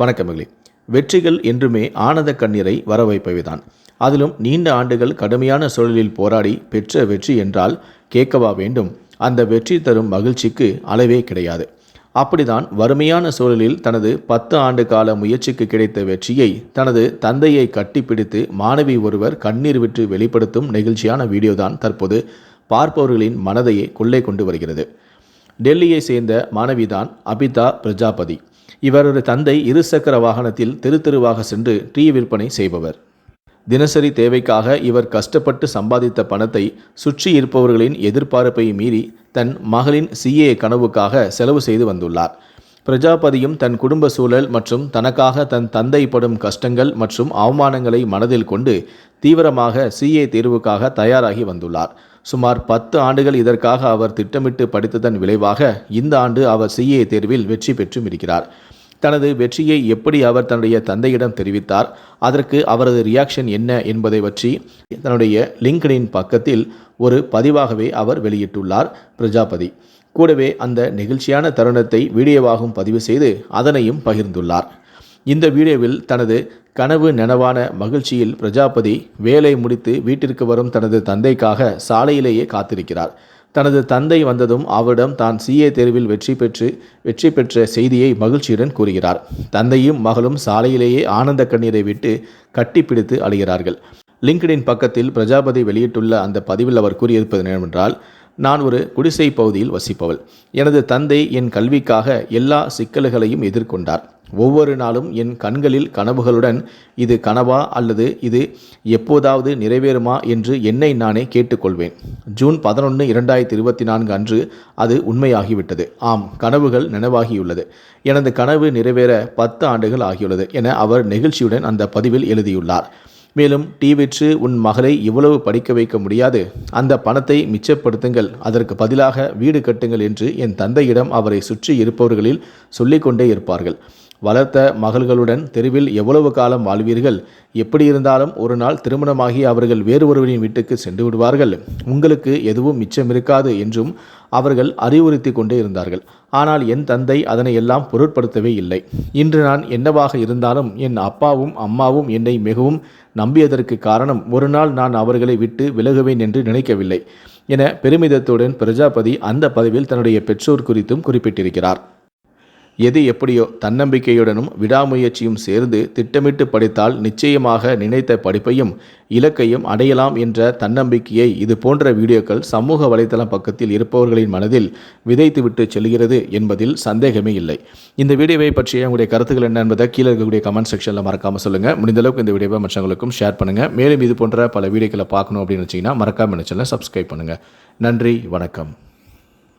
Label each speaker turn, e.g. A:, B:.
A: வணக்கமகளே வெற்றிகள் என்றுமே ஆனந்த கண்ணீரை வர வைப்பவைதான் அதிலும் நீண்ட ஆண்டுகள் கடுமையான சூழலில் போராடி பெற்ற வெற்றி என்றால் கேட்கவா வேண்டும். அந்த வெற்றி தரும் மகிழ்ச்சிக்கு அளவே கிடையாது. அப்படிதான் வறுமையான சூழலில் தனது பத்து ஆண்டு கால முயற்சிக்கு கிடைத்த வெற்றியை தனது தந்தையை கட்டிப்பிடித்து மாணவி ஒருவர் கண்ணீர் விட்டு வெளிப்படுத்தும் நெகிழ்ச்சியான வீடியோ தான் தற்போது பார்ப்பவர்களின் மனதையே கொள்ளை கொண்டு வருகிறது. டெல்லியை சேர்ந்த மாணவிதான் அபிதா பிரஜாபதி. இவரது தந்தை இருசக்கர வாகனத்தில் தெரு தெருவாக சென்று டீ விற்பனை செய்பவர். தினசரி தேவைக்காக இவர் கஷ்டப்பட்டு சம்பாதித்த பணத்தை சுற்றி இருப்பவர்களின் எதிர்பார்ப்பை மீறி தன் மகளின் சிஏ கனவுக்காக செலவு செய்து வந்துள்ளார். பிரஜாபதியும் தன் குடும்ப சூழல் மற்றும் தனக்காக தன் தந்தை படும் கஷ்டங்கள் மற்றும் அவமானங்களை மனதில் கொண்டு தீவிரமாக சிஏ தேர்வுக்காக தயாராகி வந்துள்ளார். சுமார் பத்து ஆண்டுகள் இதற்காக அவர் திட்டமிட்டு படித்ததன் விளைவாக இந்த ஆண்டு அவர் சிஏ தேர்வில் வெற்றி பெற்றும் இருக்கிறார். தனது வெற்றியை எப்படி அவர் தன்னுடைய தந்தையிடம் தெரிவித்தார் அதற்கு அவரது ரியாக்ஷன் என்ன என்பதை பற்றி தன்னுடைய லிங்க்டின் பக்கத்தில் ஒரு பதிவாகவே அவர் வெளியிட்டுள்ளார் பிரஜாபதி. கூடவே அந்த நெகிழ்ச்சியான தருணத்தை வீடியோவாகவும் பதிவு செய்து அதனையும் பகிர்ந்துள்ளார். இந்த வீடியோவில் தனது கனவு நனவான மகிழ்ச்சியில் பிரஜாபதி வேலை முடித்து வீட்டிற்கு வரும் தனது தந்தைக்காக சாலையிலேயே காத்திருக்கிறார். தனது தந்தை வந்ததும் அவரிடம் தான் சிஏ தேர்வில் வெற்றி பெற்று வெற்றி பெற்ற செய்தியை மகிழ்ச்சியுடன் கூறுகிறார். தந்தையும் மகளும் சாலையிலேயே ஆனந்த கண்ணீரை விட்டு கட்டிப்பிடித்து அழுகிறார்கள். லிங்க்டின் பக்கத்தில் பிரஜாபதி வெளியிட்டுள்ள அந்த பதிவில் அவர் கூறியிருப்பது என்னவென்றால் நான் ஒரு குடிசை பகுதியில் வசிப்பவள். எனது தந்தை என் கல்விக்காக எல்லா சிக்கல்களையும் எதிர்கொண்டார். ஒவ்வொரு நாளும் என் கண்களில் கனவுகளுடன் இது கனவா அல்லது இது எப்போதாவது நிறைவேறுமா? என்று என்னை நானே கேட்டுக்கொள்வேன். ஜூன் பதினொன்று இரண்டாயிரத்தி இருபத்தி நான்கு அன்று அது உண்மையாகிவிட்டது. ஆம் கனவுகள் நினைவாகியுள்ளது. எனது கனவு நிறைவேற பத்து ஆண்டுகள் ஆகியுள்ளது என அவர் நெகிழ்ச்சியுடன் அந்த பதிவில் எழுதியுள்ளார். மேலும் டீ விற்று உன் மகளை இவ்வளவு படிக்க வைக்க முடியாது. அந்த பணத்தை மிச்சப்படுத்துங்கள். அதற்கு பதிலாக வீடு கட்டுங்கள் என்று என் தந்தையிடம் அவரை சுற்றி இருப்பவர்களில் சொல்லிக்கொண்டே இருப்பார்கள். வளர்த்த மகள்களுடன் தெருவில் எவ்வளவு காலம் வாழ்வீர்கள்? எப்படி இருந்தாலும் ஒரு நாள் திருமணமாகி அவர்கள் வேறு ஒருவரின் வீட்டுக்கு சென்று விடுவார்கள். உங்களுக்கு எதுவும் மிச்சம் இருக்காது என்றும் அவர்கள் அறிவுறுத்தி கொண்டே இருந்தார்கள். ஆனால் என் தந்தை அதனை எல்லாம் பொருட்படுத்தவே இல்லை. இன்று நான் என்னவாக இருந்தாலும் என் அப்பாவும் அம்மாவும் என்னை மிகவும் நம்பியதற்கு காரணம். ஒரு நாள் நான் அவர்களை விட்டு விலகுவேன் என்று நினைக்கவில்லை. என பெருமிதத்துடன் பிரஜாபதி அந்த பதவியில் தன்னுடைய பெற்றோர் குறித்தும் குறிப்பிட்டிருக்கிறார். எது எப்படியோ தன்னம்பிக்கையுடனும் விடாமுயற்சியும் சேர்ந்து திட்டமிட்டு படித்தால் நிச்சயமாக நினைத்த படிப்பையும் இலக்கையும் அடையலாம் என்ற தன்னம்பிக்கையை இது போன்ற வீடியோக்கள் சமூக வலைதளம் பக்கத்தில் இருப்பவர்களின் மனதில் விதைத்துவிட்டு செல்கிறது என்பதில் சந்தேகமே இல்லை. இந்த வீடியோவை பற்றிய உங்களுடைய கருத்துக்கள் என்ன என்பதை கீழே இருக்கக்கூடிய கமெண்ட் செக்ஷனில் மறக்காமல் சொல்லுங்கள் முடிந்தளவுக்கு இந்த வீடியோவை மற்றவங்களுக்கும் ஷேர் பண்ணுங்கள் மேலும் இது போன்ற பல வீடியோக்களை பார்க்கணும் அப்படின்னு வச்சிங்கன்னா மறக்காமல் நினச்சல சப்ஸ்கிரைப் பண்ணுங்கள் நன்றி வணக்கம்.